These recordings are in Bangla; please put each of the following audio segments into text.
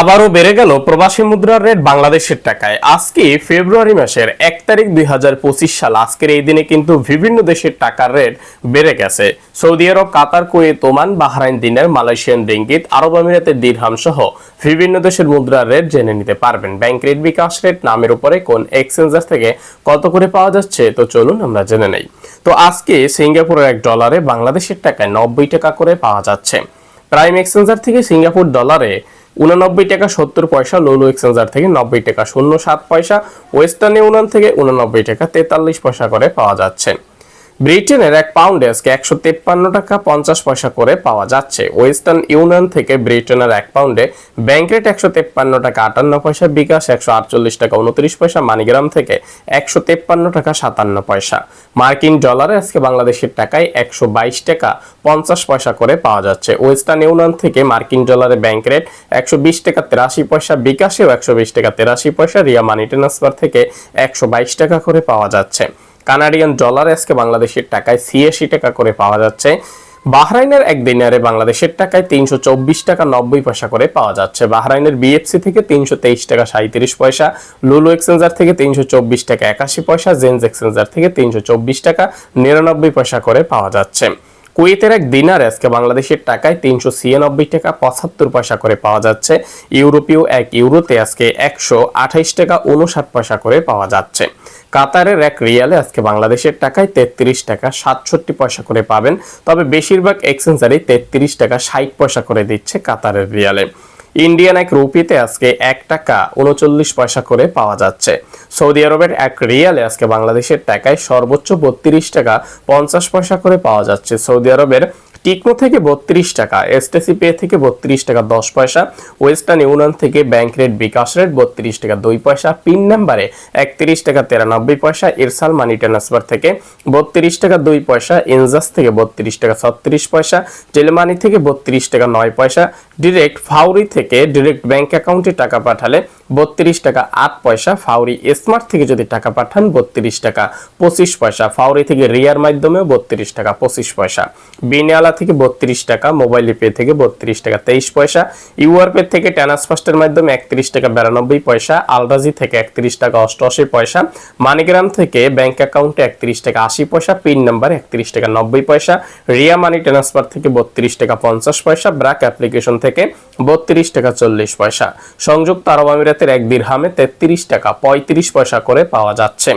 আবারও বেড়ে গেল প্রবাসী মুদ্রার রেট বাংলাদেশের টাকায়। আজকে ফেব্রুয়ারি মাসের এক তারিখ দু হাজার পঁচিশ সাল, আজকের এই দিনে কিন্তু বিভিন্ন দেশের টাকার রেট বেড়ে গেছে। Saudi Arab, Qatar, Kuwait, Oman, Bahrain, দিনের, মালয়েশিয়ান রিঙ্গিত আরব আমিরাতের দিরহাম সহ বিভিন্ন দেশের মুদ্রার রেট জেনে নিতে পারবেন। ব্যাংক রেট, বিকাশ রেট, নামের উপরে কোন এক্সচেঞ্জার থেকে কত করে পাওয়া যাচ্ছে, তো চলুন আমরা জেনে নেই। তো আজকে সিঙ্গাপুরের এক ডলারে বাংলাদেশের টাকায় নব্বই টাকা করে পাওয়া যাচ্ছে। প্রাইম এক্সচেঞ্জার থেকে সিঙ্গাপুর ডলারে উননব্বই টাকা সত্তর পয়সা, লোলো এক্সচেঞ্জার থেকে নব্বই টাকা শূন্য সাত পয়সা, ওয়েস্টার্ন ইউনিয়ন থেকে উনানব্বই টাকা তেতাল্লিশ পয়সা করে পাওয়া যাচ্ছে। ব্রিটেনের এক পাউন্ডে আজকে একশো তেপ্পান্ন টাকা পঞ্চাশ পয়সা করে পাওয়া যাচ্ছে। ওয়েস্টার্ন ইউনিয়ন থেকে ব্রিটেনের এক পাউন্ডে ব্যাংক একশো তেপ্পান্ন টাকা আটান্ন পয়সা, বিকাশ একশো আটচল্লিশ টাকা উনত্রিশ পয়সা মানিগ্রাম থেকে একশো তেপ্পান্ন টাকা সাতান্ন পয়সা। মার্কিন ডলারে আজকে বাংলাদেশের টাকায় একশো বাইশ টাকা পঞ্চাশ পয়সা করে পাওয়া যাচ্ছে। ওয়েস্টার্ন ইউনিয়ন থেকে মার্কিন ডলারে ব্যাংক রেট একশো বিশ টাকা তেরাশি পয়সা, বিকাশেও একশো বিশ টাকা তেরাশি পয়সা, রিয়া মানি ট্রান্সফার থেকে একশো বাইশ টাকা করে পাওয়া যাচ্ছে। কানাডিয়ান ডলার আজকে বাংলাদেশের টাকায় ছিয়াশি টাকা করে পাওয়া যাচ্ছে। বাহরাইনের এক দিনারে বাংলাদেশের টাকায় তিনশো চব্বিশ টাকা নব্বই পয়সা করে পাওয়া যাচ্ছে। বাহরাইনের বিএফসি থেকে তিনশো তেইশ টাকা সাঁত্রিশ পয়সা, লুলু এক্সচেঞ্জার থেকে তিনশো চব্বিশ টাকা একাশি পয়সা জেন্স এক্সচেঞ্জার থেকে তিনশো চব্বিশ টাকা নিরানব্বই পয়সা করে পাওয়া যাচ্ছে। কুয়েতের এক দিনার আজকে বাংলাদেশের টাকায় তিনশো ছিয়ানব্বই টাকা পঁচাত্তর পয়সা করে পাওয়া যাচ্ছে। ইউরোপীয় এক ইউরোতে আজকে একশো আঠাইশ টাকা উনষাট পয়সা করে পাওয়া যাচ্ছে। কাতারের এক রিয়ালে আজকে বাংলাদেশের টাকায় তেত্রিশ টাকা সাতষট্টি পয়সা করে পাবেন। তবে বেশিরভাগ এক্সচেঞ্জারই তেত্রিশ টাকা ষাট পয়সা করে দিচ্ছে কাতারের রিয়ালে। ইন্ডিয়ান এক রুপিতে আজকে এক টাকা উনচল্লিশ পয়সা করে পাওয়া যাচ্ছে। সৌদি আরবের এক রিয়ালে আজকে বাংলাদেশের টাকায় সর্বোচ্চ বত্রিশ টাকা পঞ্চাশ পয়সা করে পাওয়া যাচ্ছে। সৌদি আরবের টিকমো থেকে বত্রিশ টাকা, এসটিসি পে থেকে বত্রিশ টাকা দশ পয়সা, ওয়েস্টার্ন ইউনিয়ন থেকে ব্যাংক রেট, বিকাশ রেট বত্রিশ টাকা দুই পয়সা, পিন নাম্বারে একত্রিশ টাকা তিরানব্বই পয়সা, ইরসাল মানি ট্রান্সফার থেকে বত্রিশ টাকা দুই পয়সা, ইনজাস থেকে বত্রিশ টাকা ছত্রিশ পয়সা, টেলিমানি থেকে বত্রিশ টাকা নয় পয়সা, ডিরেক্ট ফাউরি থেকে ডিরেক্ট ব্যাংক অ্যাকাউন্টে টাকা পাঠালে বত্রিশ টাকা, আট পয়সা ফাউরি স্মার্ট থেকে যদি টাকা পাঠান বত্রিশ টাকা, পঁচিশ পয়সা ফাউরি থেকে রিয়ার মাধ্যমেও বত্রিশ টাকা, পঁচিশ পয়সা। বিনিয়ালা থেকে বত্রিশ টাকা মোবাইল পে থেকে বত্রিশ টাকা, তেইশ পয়সা। ইউআর পে থেকে ট্রান্সফার্স্টের মাধ্যমে একত্রিশ টাকা, বিরানব্বই পয়সা। আলরাজি থেকে একত্রিশ টাকা, অষ্টআশি পয়সা। মানিগ্রাম থেকে ব্যাংক অ্যাকাউন্টে একত্রিশ টাকা, আশি পয়সা। পিন নাম্বার একত্রিশ টাকা, নব্বই পয়সা। রিয়া মানি ট্রান্সফার থেকে বত্রিশ টাকা, পঞ্চাশ পয়সা। ব্রাক অ্যাপ্লিকেশন থেকে বত্রিশ টাকা, চল্লিশ পয়সা। সংযুক্ত আরব আমিরাতের এক দিরহামে তেত্রিশ টাকা পঁয়ত্রিশ পয়সা করে পাওয়া যাচ্ছে।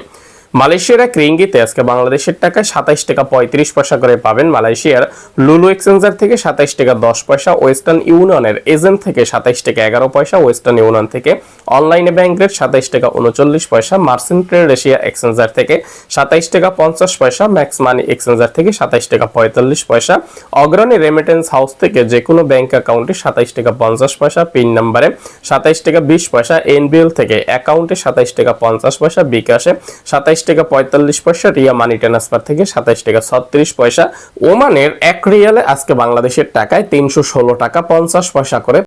মালয়েশিয়ার এক রিঙ্গিতে আজকে বাংলাদেশের টাকায় সাতাইশ টাকা পঁয়ত্রিশ পয়সা করে পাবেন মালয়েশিয়ার লুলু এক্সচেঞ্জার থেকে সাতাইশ টাকা দশ পয়সা, ওয়েস্টার্ন ইউনিয়নের এজেন্ট থেকে সাতাইশ টাকা এগারো পয়সা, ওয়েস্টার্ন ইউনিয়ন থেকে অনলাইনে ব্যাংক রেট সাতাইশ টাকা উনচল্লিশ পয়সা মার্সেন্ট ট্রেড এশিয়া এক্সচেঞ্জার থেকে সাতাইশ টাকা পঞ্চাশ পয়সা, ম্যাক্স মানি এক্সচেঞ্জার থেকে সাতাইশ টাকা পঁয়তাল্লিশ পয়সা, অগ্রণী রেমিটেন্স হাউস থেকে যে কোনো ব্যাংক অ্যাকাউন্টে সাতাইশ টাকা পঞ্চাশ পয়সা পিন নাম্বারে সাতাইশ টাকা বিশ পয়সা এনবিএল থেকে অ্যাকাউন্টে সাতাইশ টাকা পঞ্চাশ পয়সা, বিকাশে সাতাইশ টাকা পঁয়তাল্লিশ পয়সা, রিয়া মানি ট্রান্সফার থেকে সাতাইশ টাকা ছত্রিশ পয়সা। ওমানের এক রিয়ালে আজকে বাংলাদেশের টাকায় তিনশো ষোলো টাকা পঞ্চাশ পয়সা করে